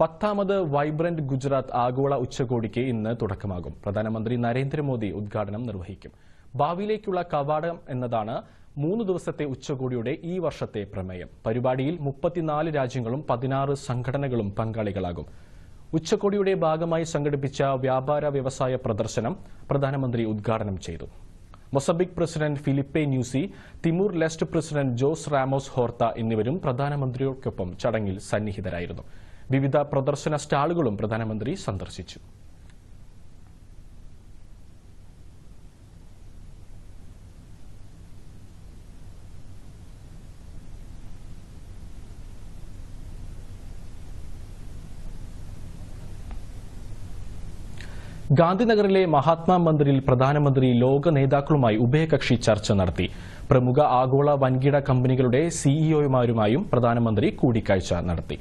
പത്താമത് വൈബ്രന്റ് ഗുജറാത്ത് ആഗോള ഉച്ചകോടിക്ക് ഇന്ന് തുടക്കമാകും. പ്രധാനമന്ത്രി നരേന്ദ്രമോദി ഉദ്ഘാടനം നിർവഹിക്കും. ഭാവിയിലേക്കുള്ള കവാടം എന്നതാണ് മൂന്ന് ദിവസത്തെ ഉച്ചകോടിയുടെ ഈ വർഷത്തെ പ്രമേയം. പരിപാടിയിൽ മുപ്പത്തിനാല് രാജ്യങ്ങളും പതിനാറ് സംഘടനകളും പങ്കാളികളാകും. ഉച്ചകോടിയുടെ ഭാഗമായി സംഘടിപ്പിച്ച വ്യാപാര വ്യവസായ പ്രദർശനം പ്രധാനമന്ത്രി ഉദ്ഘാടനം ചെയ്തു. Mozambique president Filipe Nyusi Timor Leste president Jose Ramos Horta എന്നിവരും പ്രധാനമന്ത്രിയോടൊപ്പം ചടങ്ങിൽ സന്നിഹിതരായിരുന്നു. വിവിധ പ്രദർശന സ്റ്റാളുകളും പ്രധാനമന്ത്രി സന്ദർശിച്ചു. ഗാന്ധിനഗറിലെ മഹാത്മാ മന്ദിറിൽ പ്രധാനമന്ത്രി ലോക നേതാക്കളുമായി ഉഭയകക്ഷി ചർച്ച നടത്തി. പ്രമുഖ ആഗോള വൻകിട കമ്പനികളുടെ സിഇഒമാരുമായും പ്രധാനമന്ത്രി കൂടിക്കാഴ്ച നടത്തി.